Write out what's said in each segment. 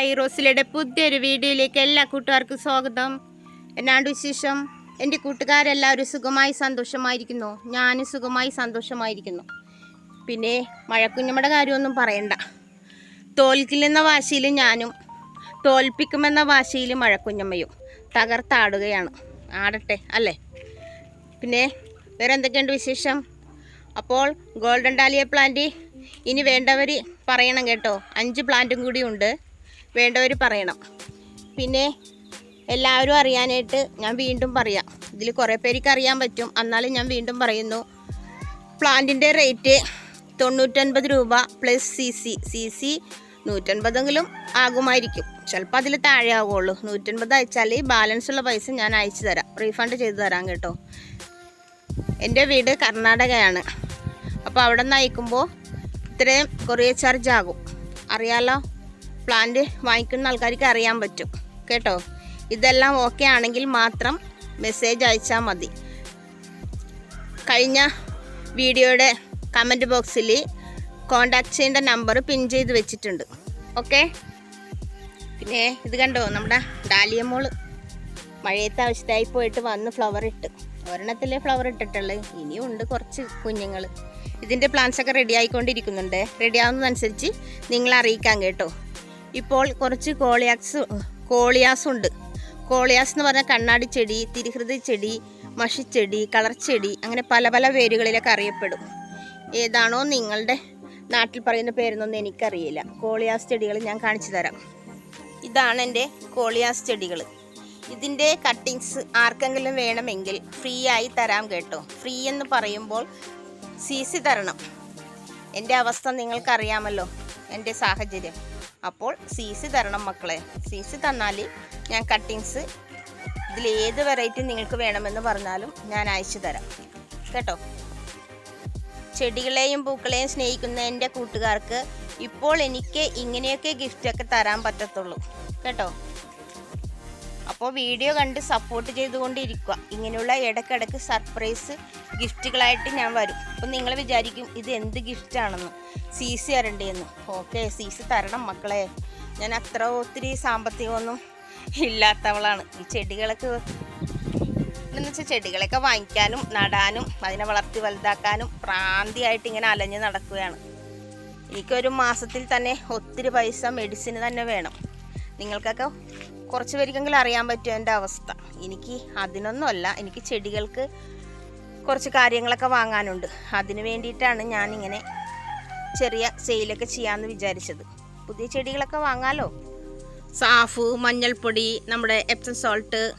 Hi റോസിലയുടെ പുതിയൊരു വീഡിയോയിലേക്ക് എല്ലാ കൂട്ടുകാർക്കും സ്വാഗതം. എന്നാണ്ട് വിശേഷം? എന്റെ കൂട്ടുകാരെല്ലാവരും സുഖമായി സന്തോഷമായിരിക്കുന്നു. ഞാനും സുഖമായി സന്തോഷമായിരിക്കുന്നു. പിന്നെ മഴക്കുഞ്ഞമ്മയുടെ കാര്യമൊന്നും പറയണ്ട. തോൽക്കില്ലെന്ന വാശിയിൽ ഞാനും തോൽപ്പിക്കുമെന്ന വാശിയിൽ മഴക്കുഞ്ഞമ്മയും തകർത്താടുകയാണ്. ആടട്ടെ അല്ലേ? പിന്നെ വേറെ എന്തൊക്കെയുണ്ട് വിശേഷം? അപ്പോൾ ഗോൾഡൻ ഡാലിയ പ്ലാന്റ് ഇനി വേണ്ടവർ പറയണം കേട്ടോ. അഞ്ച് പ്ലാന്റും കൂടി ഉണ്ട്. വേണ്ടവർ പറയണം. പിന്നെ എല്ലാവരും അറിയാനായിട്ട് ഞാൻ വീണ്ടും പറയാം. ഇതിൽ കുറേ പേർക്ക് അറിയാൻ പറ്റും. എന്നാലും ഞാൻ വീണ്ടും പറയുന്നു. പ്ലാന്റിന്റെ റേറ്റ് തൊണ്ണൂറ്റൊൻപത് രൂപ plus C C. C C നൂറ്റൻപതെങ്കിലും ആകുമായിരിക്കും. ചിലപ്പോൾ അതിൽ താഴെ ആകുള്ളൂ നൂറ്റൻപത് അയച്ചാൽ ബാലൻസ് ഉള്ള പൈസ ഞാൻ അയച്ചു തരാം. റീഫണ്ട് ചെയ്തു തരാം കേട്ടോ. എന്റെ വീട് കർണാടകയാണ്. അപ്പോൾ അവിടെ നിന്ന് അയക്കുമ്പോൾ ഇത്രയും കൊറിയർ ചാർജ് ആകും. അറിയാലോ? പ്ലാന്റ് വാങ്ങിക്കുന്ന ആൾക്കാർക്ക് അറിയാൻ പറ്റും. കേട്ടോ? ഇതെല്ലാം ഓക്കെ ആണെങ്കിൽ മാത്രം മെസ്സേജ് അയച്ചാൽ മതി. കഴിഞ്ഞ വീഡിയോയുടെ കമന്റ് ബോക്സിൽ കോണ്ടാക്ട് ചെയ്യേണ്ട നമ്പർ പിൻ ചെയ്ത് വെച്ചിട്ടുണ്ട്. ഓക്കെ പിന്നെ ഇത് കണ്ടോ? നമ്മുടെ ഡാലിയ മോൾ. മഴയത്ത് ആവശ്യത്തായി പോയിട്ട് വന്ന് ഫ്ലവർ ഇട്ട്. ഒരെണ്ണത്തിലെ ഫ്ലവർ ഇട്ടിട്ടുള്ളൂ. ഇനിയും ഉണ്ട് കുറച്ച് കുഞ്ഞുങ്ങൾ ഇതിന്റെ പ്ലാന്റ്സ് ഒക്കെ റെഡി ആയിക്കൊണ്ടിരിക്കുന്നുണ്ട്. റെഡി ആവുന്നതനുസരിച്ച് നിങ്ങളെ അറിയിക്കാം കേട്ടോ. ഇപ്പോൾ കുറച്ച് കോളിയാക്സ് കോളിയാസ് ഉണ്ട് കോളിയാസ് എന്ന് പറഞ്ഞാൽ കണ്ണാടി ചെടി തിരിഹൃതി ചെടി മഷിച്ചെടി കളർച്ചെടി ചെടി അങ്ങനെ പല പല പേരുകളിലൊക്കെ അറിയപ്പെടും. ഏതാണോ നിങ്ങളുടെ നാട്ടിൽ പറയുന്ന പേരെന്നൊന്നും എനിക്കറിയില്ല. കോളിയാസ് ചെടികൾ ഞാൻ കാണിച്ചു തരാം. ഇതാണ് എന്റെ കോളിയാസ് ചെടികൾ. ഇതിന്റെ കട്ടിങ്സ് ആർക്കെങ്കിലും വേണമെങ്കിൽ ഫ്രീ ആയി തരാം കേട്ടോ. ഫ്രീ എന്ന് പറയുമ്പോൾ സി തരണം. എന്റെ അവസ്ഥ നിങ്ങൾക്കറിയാമല്ലോ എന്റെ സാഹചര്യം. അപ്പോൾ സി സി തരണം മക്കളെ. സി സി തന്നാൽ ഞാൻ കട്ടിങ്സ് ഇതിൽ ഏത് വെറൈറ്റി നിങ്ങൾക്ക് വേണമെന്ന് പറഞ്ഞാലും ഞാൻ അയച്ചു തരാം. കേട്ടോ? ചെടികളെയും പൂക്കളെയും സ്നേഹിക്കുന്ന എന്റെ കൂട്ടുകാർക്ക് ഇപ്പോൾ എനിക്ക് ഇങ്ങനെയൊക്കെ ഗിഫ്റ്റൊക്കെ തരാൻ പറ്റത്തുള്ളൂ. കേട്ടോ? അപ്പോൾ വീഡിയോ കണ്ട് സപ്പോർട്ട് ചെയ്തുകൊണ്ടിരിക്കുക. ഇങ്ങനെയുള്ള ഇടയ്ക്കിടയ്ക്ക് സർപ്രൈസ് ഗിഫ്റ്റുകളായിട്ട് ഞാൻ വരും. അപ്പം നിങ്ങൾ വിചാരിക്കും ഇത് എന്ത് ഗിഫ്റ്റാണെന്ന് സി സി തരണ്ടേന്ന് ഓക്കെ സി സി തരണം മക്കളെ. ഞാൻ അത്ര ഒത്തിരി സാമ്പത്തികമൊന്നും ഇല്ലാത്തവളാണ്. ഈ ചെടികളൊക്കെ എന്ന് വെച്ചാൽ ചെടികളൊക്കെ വാങ്ങിക്കാനും നടാനും അതിനെ വളർത്തി വലുതാക്കാനും പ്രാന്തിയായിട്ട് ഇങ്ങനെ അലഞ്ഞ് നടക്കുകയാണ്. എനിക്കൊരു മാസത്തിൽ തന്നെ ഒത്തിരി പൈസ മെഡിസിന് തന്നെ വേണം. നിങ്ങൾക്കൊക്കെ കുറച്ച് പേർക്കെങ്കിലും അറിയാൻ പറ്റും എന്റെ അവസ്ഥ. എനിക്ക് അതിനൊന്നുമല്ല എനിക്ക് ചെടികൾക്ക് കുറച്ച് കാര്യങ്ങളൊക്കെ വാങ്ങാനുണ്ട്. അതിന് വേണ്ടിയിട്ടാണ് ഞാനിങ്ങനെ ചെറിയ സെയിലൊക്കെ ചെയ്യാമെന്ന് വിചാരിച്ചത്. പുതിയ ചെടികളൊക്കെ വാങ്ങാലോ? സാഫ് മഞ്ഞൾപ്പൊടി നമ്മുടെ എപ്സം സോൾട്ട്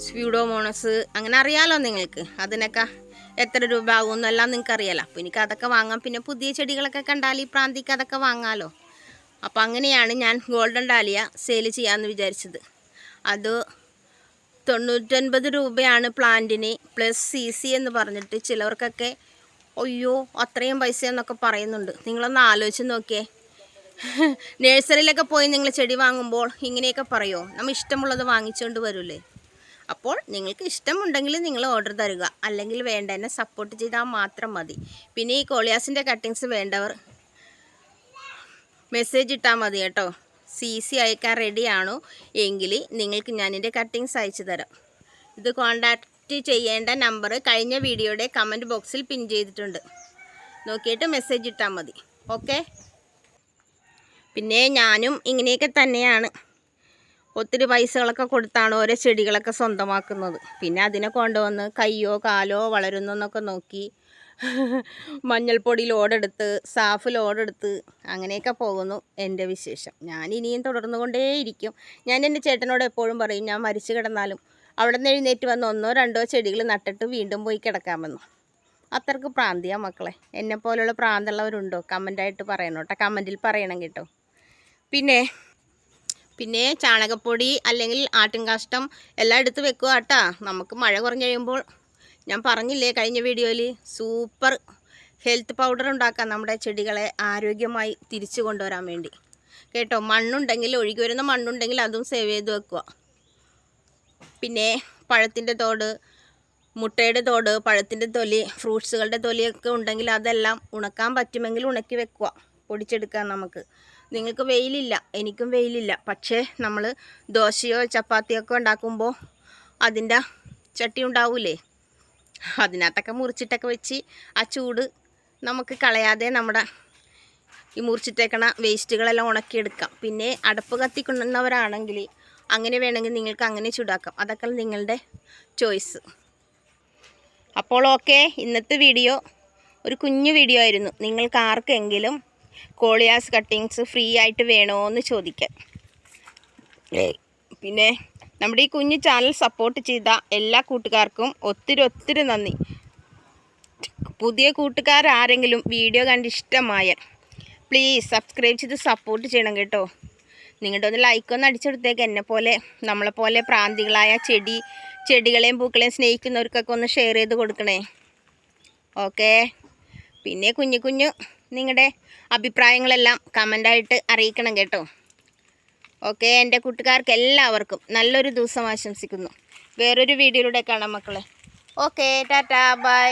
സ്യൂഡോമോണസ് അങ്ങനെ അറിയാലോ നിങ്ങൾക്ക്? അതിനൊക്കെ എത്ര രൂപ ആകുമെന്നെല്ലാം നിങ്ങൾക്ക് അറിയാലോ അപ്പോൾ എനിക്ക് അതൊക്കെ വാങ്ങാം. പിന്നെ പുതിയ ചെടികളൊക്കെ കണ്ടാൽ ഈ പ്രാന്തിക്ക് അതൊക്കെ വാങ്ങാലോ? അപ്പോൾ അങ്ങനെയാണ് ഞാൻ ഗോൾഡൻ ഡാലിയ സെയിൽ ചെയ്യാമെന്ന് വിചാരിച്ചത്. അത് തൊണ്ണൂറ്റൊൻപത് രൂപയാണ് പ്ലാന്റിന് പ്ലസ് സി സി എന്ന് പറഞ്ഞിട്ട് ചിലവർക്കൊക്കെ അയ്യോ അത്രയും പൈസ എന്നൊക്കെ പറയുന്നുണ്ട്. നിങ്ങളൊന്ന് ആലോചിച്ച് നോക്കിയേ. നഴ്സറിയിലൊക്കെ പോയി നിങ്ങൾ ചെടി വാങ്ങുമ്പോൾ ഇങ്ങനെയൊക്കെ പറയുമോ നമ്മൾ ഇഷ്ടമുള്ളത് വാങ്ങിച്ചുകൊണ്ട് വരൂലേ. അപ്പോൾ നിങ്ങൾക്ക് ഇഷ്ടമുണ്ടെങ്കിൽ നിങ്ങൾ ഓർഡർ തരിക. അല്ലെങ്കിൽ വേണ്ട എന്നെ സപ്പോർട്ട് ചെയ്താൽ മാത്രം മതി. പിന്നെ ഈ കോളിയാസിന്റെ കട്ടിങ്സ് വേണ്ടവർ മെസ്സേജ് ഇട്ടാൽ മതി കേട്ടോ. സി സി അയക്കാൻ റെഡിയാണോ എങ്കിൽ നിങ്ങൾക്ക് ഞാൻ എന്റെ കട്ടിങ്സ് അയച്ചു തരാം. ഇത് കോണ്ടാക്റ്റ് ചെയ്യേണ്ട നമ്പർ കഴിഞ്ഞ വീഡിയോയുടെ കമന്റ് ബോക്സിൽ പിൻ ചെയ്തിട്ടുണ്ട്. നോക്കിയിട്ട് മെസ്സേജ് ഇട്ടാൽ മതി. ഓക്കെ പിന്നെ ഞാനും ഇങ്ങനെയൊക്കെ തന്നെയാണ്. ഒത്തിരി പൈസകളൊക്കെ കൊടുത്താണ് ഓരോ ചെടികളൊക്കെ സ്വന്തമാക്കുന്നത്. പിന്നെ അതിനെ കൊണ്ടുവന്ന് കയ്യോ കാലോ വളരുന്നൊന്നൊക്കെ നോക്കി മഞ്ഞൾപ്പൊടി ലോഡെടുത്ത് സാഫ് ലോഡെടുത്ത് അങ്ങനെയൊക്കെ പോകുന്നു എന്റെ വിശേഷം. ഞാൻ ഇനിയും തുടർന്നു കൊണ്ടേയിരിക്കും ഞാൻ എന്റെ ചേട്ടനോട് എപ്പോഴും പറയും ഞാൻ മരിച്ചു കിടന്നാലും അവിടെ നിന്ന് എഴുന്നേറ്റ് വന്ന് ഒന്നോ രണ്ടോ ചെടികൾ നട്ടിട്ട് വീണ്ടും പോയി കിടക്കാമെന്ന്. അത്രയ്ക്ക് പ്രാന്തിയാ മക്കളെ. എന്നെ പോലുള്ള പ്രാന്തുള്ളവരുണ്ടോ കമന്റായിട്ട് പറയണം കേട്ടോ. കമന്റിൽ പറയണം കേട്ടോ. പിന്നെ പിന്നെ ചാണകപ്പൊടി അല്ലെങ്കിൽ ആട്ടിൻകാഷ്ടം എല്ലാം എടുത്ത് വെക്കുക കേട്ടാ. നമുക്ക് മഴ കുറഞ്ഞ് കഴിയുമ്പോൾ ഞാൻ പറഞ്ഞില്ലേ കഴിഞ്ഞ വീഡിയോയിൽ സൂപ്പർ ഹെൽത്ത് പൗഡർ ഉണ്ടാക്കാം നമ്മുടെ ചെടികളെ ആരോഗ്യമായി തിരിച്ചു കൊണ്ടുവരാൻ വേണ്ടി. കേട്ടോ മണ്ണുണ്ടെങ്കിൽ ഒഴുകി വരുന്ന മണ്ണുണ്ടെങ്കിൽ അതും സേവ് ചെയ്ത് വെക്കുക. പിന്നെ പഴത്തിന്റെ തോട് മുട്ടയുടെ തോട് പഴത്തിന്റെ തൊലി ഫ്രൂട്ട്സുകളുടെ തൊലിയൊക്കെ ഉണ്ടെങ്കിൽ അതെല്ലാം ഉണക്കാൻ പറ്റുമെങ്കിൽ ഉണക്കി വെക്കുക പൊടിച്ചെടുക്കാം നമുക്ക്. നിങ്ങൾക്ക് വെയിലില്ല എനിക്കും വെയിലില്ല. പക്ഷേ നമ്മൾ ദോശയോ ചപ്പാത്തിയൊക്കെ ഉണ്ടാക്കുമ്പോൾ അതിന്റെ ചട്ടി ഉണ്ടാവൂലേ? അതിനകത്തൊക്കെ മുറിച്ചിട്ടൊക്കെ വെച്ച് ആ ചൂട് നമുക്ക് കളയാതെ നമ്മുടെ ഈ മുറിച്ചിട്ടേക്കണ വേസ്റ്റുകളെല്ലാം ഉണക്കിയെടുക്കാം. പിന്നെ അടുപ്പ് കത്തിക്കുന്നവരാണെങ്കിൽ അങ്ങനെ വേണമെങ്കിൽ നിങ്ങൾക്ക് അങ്ങനെ ചൂടാക്കാം. അതൊക്കെ നിങ്ങളുടെ ചോയ്സ്. അപ്പോൾ ഓക്കെ ഇന്നത്തെ വീഡിയോ ഒരു കുഞ്ഞു വീഡിയോ ആയിരുന്നു. നിങ്ങൾക്ക് ആർക്കെങ്കിലും കോളിയാസ് കട്ടിങ്സ് ഫ്രീ ആയിട്ട് വേണോ എന്ന് ചോദിക്കാം. പിന്നെ നമ്മുടെ ഈ കുഞ്ഞു ചാനൽ സപ്പോർട്ട് ചെയ്ത എല്ലാ കൂട്ടുകാർക്കും ഒത്തിരി ഒത്തിരി നന്ദി. പുതിയ കൂട്ടുകാർ ആരെങ്കിലും വീഡിയോ കണ്ട് ഇഷ്ടമായാൽ പ്ലീസ് സബ്സ്ക്രൈബ് ചെയ്ത് സപ്പോർട്ട് ചെയ്യണം കേട്ടോ. നിങ്ങളുടെ ഒന്ന് ലൈക്കൊന്ന് അടിച്ചെടുത്തേക്ക്. എന്നെ പോലെ നമ്മളെ പോലെ പ്രാന്തികളായ ചെടി ചെടികളെയും പൂക്കളെയും സ്നേഹിക്കുന്നവർക്കൊക്കെ ഒന്ന് ഷെയർ ചെയ്ത് കൊടുക്കണേ. ഓക്കെ പിന്നെ കുഞ്ഞു കുഞ്ഞു നിങ്ങളുടെ അഭിപ്രായങ്ങളെല്ലാം കമന്റായിട്ട് അറിയിക്കണം കേട്ടോ. ഓക്കെ എന്റെ കൂട്ടുകാർക്ക് എല്ലാവർക്കും നല്ലൊരു ദിവസം ആശംസിക്കുന്നു. വേറൊരു വീഡിയോയിലൂടെ കാണാം മക്കളെ. Okay tata bye.